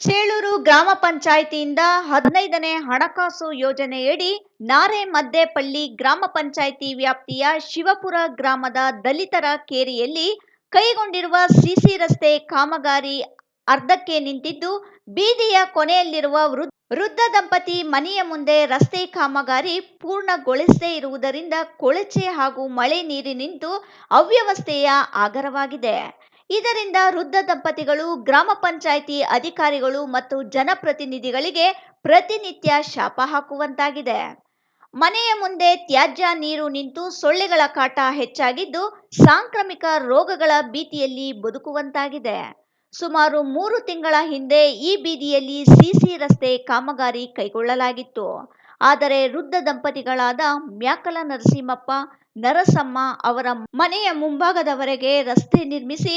ಚೇಳೂರು ಗ್ರಾಮ ಪಂಚಾಯಿತಿಯಿಂದ ಹದಿನೈದನೇ ಹಣಕಾಸು ಯೋಜನೆಯಡಿ ನಾರೆ ಮದ್ದೇಪಳ್ಳಿ ಗ್ರಾಮ ಪಂಚಾಯಿತಿ ವ್ಯಾಪ್ತಿಯ ಶಿವಪುರ ಗ್ರಾಮದ ದಲಿತರ ಕೇರಿಯಲ್ಲಿ ಕೈಗೊಂಡಿರುವ ಸಿಸಿ ರಸ್ತೆ ಕಾಮಗಾರಿ ಅರ್ಧಕ್ಕೆ ನಿಂತಿದ್ದು, ಬೀದಿಯ ಕೊನೆಯಲ್ಲಿರುವ ವೃದ್ಧ ದಂಪತಿ ಮನೆಯ ಮುಂದೆ ರಸ್ತೆ ಕಾಮಗಾರಿ ಪೂರ್ಣಗೊಳಿಸದೇ ಇರುವುದರಿಂದ ಕೊಳಚೆ ಹಾಗೂ ಮಳೆ ನೀರು ನಿಂತು ಅವ್ಯವಸ್ಥೆಯ ಆಗರವಾಗಿದೆ. ಇದರಿಂದ ವೃದ್ಧ ದಂಪತಿಗಳು, ಗ್ರಾಮ ಪಂಚಾಯಿತಿ ಅಧಿಕಾರಿಗಳು ಮತ್ತು ಜನಪ್ರತಿನಿಧಿಗಳಿಗೆ ಪ್ರತಿನಿತ್ಯ ಶಾಪ ಹಾಕುವಂತಾಗಿದೆ. ಮನೆಯ ಮುಂದೆ ತ್ಯಾಜ್ಯ ನೀರು ನಿಂತು ಸೊಳ್ಳೆಗಳ ಕಾಟ ಹೆಚ್ಚಾಗಿದ್ದು, ಸಾಂಕ್ರಾಮಿಕ ರೋಗಗಳ ಭೀತಿಯಲ್ಲಿ ಬದುಕುವಂತಾಗಿದೆ. ಸುಮಾರು ಮೂರು ತಿಂಗಳ ಹಿಂದೆ ಈ ಬೀದಿಯಲ್ಲಿ ಸಿಸಿ ರಸ್ತೆ ಕಾಮಗಾರಿ ಕೈಗೊಳ್ಳಲಾಗಿತ್ತು. ಆದರೆ ವೃದ್ಧ ದಂಪತಿಗಳಾದ ಮ್ಯಾಕಲ ನರಸಿಂಹಪ್ಪ, ನರಸಮ್ಮ ಅವರ ಮನೆಯ ಮುಂಭಾಗದವರೆಗೆ ರಸ್ತೆ ನಿರ್ಮಿಸಿ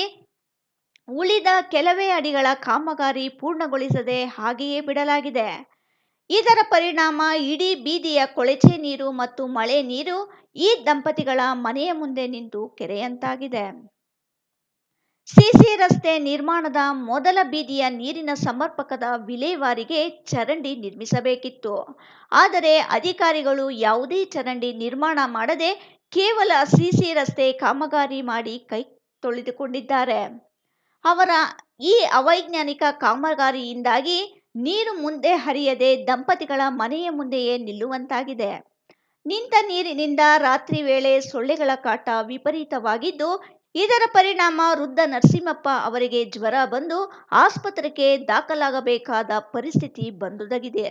ಉಳಿದ ಕೆಲವೇ ಅಡಿಗಳ ಕಾಮಗಾರಿ ಪೂರ್ಣಗೊಳಿಸದೆ ಹಾಗೆಯೇ ಬಿಡಲಾಗಿದೆ. ಇದರ ಪರಿಣಾಮ ಇಡೀ ಬೀದಿಯ ಕೊಳಚೆ ನೀರು ಮತ್ತು ಮಳೆ ನೀರು ಈ ದಂಪತಿಗಳ ಮನೆಯ ಮುಂದೆ ನಿಂತು ಕೆರೆಯಂತಾಗಿದೆ. ಸಿಸಿ ರಸ್ತೆ ನಿರ್ಮಾಣದ ಮೊದಲ ಬೀದಿಯ ನೀರಿನ ಸಮರ್ಪಕದ ವಿಲೇವಾರಿಗೆ ಚರಂಡಿ ನಿರ್ಮಿಸಬೇಕಿತ್ತು. ಆದರೆ ಅಧಿಕಾರಿಗಳು ಯಾವುದೇ ಚರಂಡಿ ನಿರ್ಮಾಣ ಮಾಡದೆ ಕೇವಲ ಸಿಸಿ ರಸ್ತೆ ಕಾಮಗಾರಿ ಮಾಡಿ ಕೈ ತೊಳೆದುಕೊಂಡಿದ್ದಾರೆ. ಅವರ ಈ ಅವೈಜ್ಞಾನಿಕ ಕಾಮಗಾರಿಯಿಂದಾಗಿ ನೀರು ಮುಂದೆ ಹರಿಯದೆ ದಂಪತಿಗಳ ಮನೆಯ ಮುಂದೆಯೇ ನಿಲ್ಲುವಂತಾಗಿದೆ. ನಿಂತ ನೀರಿನಿಂದ ರಾತ್ರಿ ವೇಳೆ ಸೊಳ್ಳೆಗಳ ಕಾಟ ವಿಪರೀತವಾಗಿದ್ದು, ಇದರ ಪರಿಣಾಮ ವೃದ್ಧ ನರಸಿಂಹಪ್ಪ ಅವರಿಗೆ ಜ್ವರ ಬಂದು ಆಸ್ಪತ್ರೆಗೆ ದಾಖಲಾಗಬೇಕಾದ ಪರಿಸ್ಥಿತಿ ಬಂದೊದಗಿದೆ.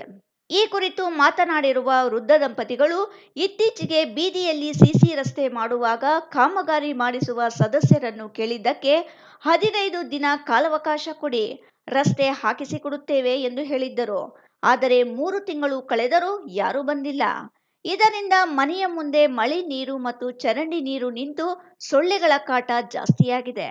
ಈ ಕುರಿತು ಮಾತನಾಡಿರುವ ವೃದ್ಧ ದಂಪತಿಗಳು ಇತ್ತೀಚೆಗೆ ಬೀದಿಯಲ್ಲಿ ಸಿಸಿ ರಸ್ತೆ ಮಾಡುವಾಗ ಕಾಮಗಾರಿ ಮಾಡಿಸುವ ಸದಸ್ಯರನ್ನು ಕೇಳಿದ್ದಕ್ಕೆ ಹದಿನೈದು ದಿನ ಕಾಲಾವಕಾಶ ಕೊಡಿ, ರಸ್ತೆ ಹಾಕಿಸಿಕೊಡುತ್ತೇವೆ ಎಂದು ಹೇಳಿದ್ದರು. ಆದರೆ ಮೂರು ತಿಂಗಳು ಕಳೆದರೂ ಯಾರೂ ಬಂದಿಲ್ಲ. ಇದರಿಂದ ಮನೆಯ ಮುಂದೆ ಮಳೆ ನೀರು ಮತ್ತು ಚರಂಡಿ ನೀರು ನಿಂತು ಸೊಳ್ಳೆಗಳ ಕಾಟ ಜಾಸ್ತಿಯಾಗಿದೆ.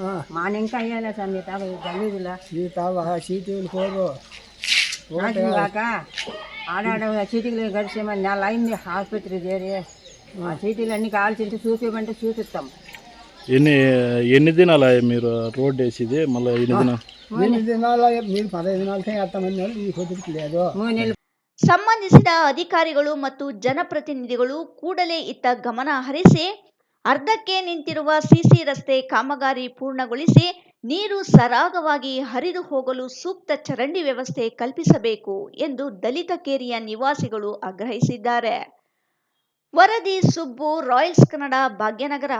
ఆ, మా ఇంకా అయ్యాలే సార్ మీ తాత గలీజులా ఈ తావ సీటీలు కోరు నాశనం కాక ఆడాడ చీటీలు గడిచేమని నెల అయింది ఆసుపత్రి చేరి ఆ చీటీలు అన్ని కాల్చింటే చూపించమంటే చూపిస్తాం ఎన్ని ఎన్ని దినాలు అయ్యాయి మీరు రోడ్ వేసేది మళ్ళీ ఎన్ని దినాలు ఎనిమిది దినాలు మీరు పదహైదు దినాలకే వేస్తామని వాళ్ళు ఈ పొద్దుకి లేదు మూడు నెలలు ಸಂಬಂಧಿಸಿದ ಅಧಿಕಾರಿಗಳು ಮತ್ತು ಜನಪ್ರತಿನಿಧಿಗಳು ಕೂಡಲೇ ಇತ್ತ ಗಮನ ಹರಿಸಿ ಅರ್ಧಕ್ಕೆ ನಿಂತಿರುವ ಸಿಸಿ ರಸ್ತೆ ಕಾಮಗಾರಿ ಪೂರ್ಣಗೊಳಿಸಿ ನೀರು ಸರಾಗವಾಗಿ ಹರಿದು ಹೋಗಲು ಸೂಕ್ತ ಚರಂಡಿ ವ್ಯವಸ್ಥೆ ಕಲ್ಪಿಸಬೇಕು ಎಂದು ದಲಿತ ಕೇರಿಯ ನಿವಾಸಿಗಳು ಆಗ್ರಹಿಸಿದ್ದಾರೆ. ವರದಿ ಸುಬ್ಬು ರಾಯಲ್ಸ್ ಕನ್ನಡ ಭಾಗ್ಯನಗರ.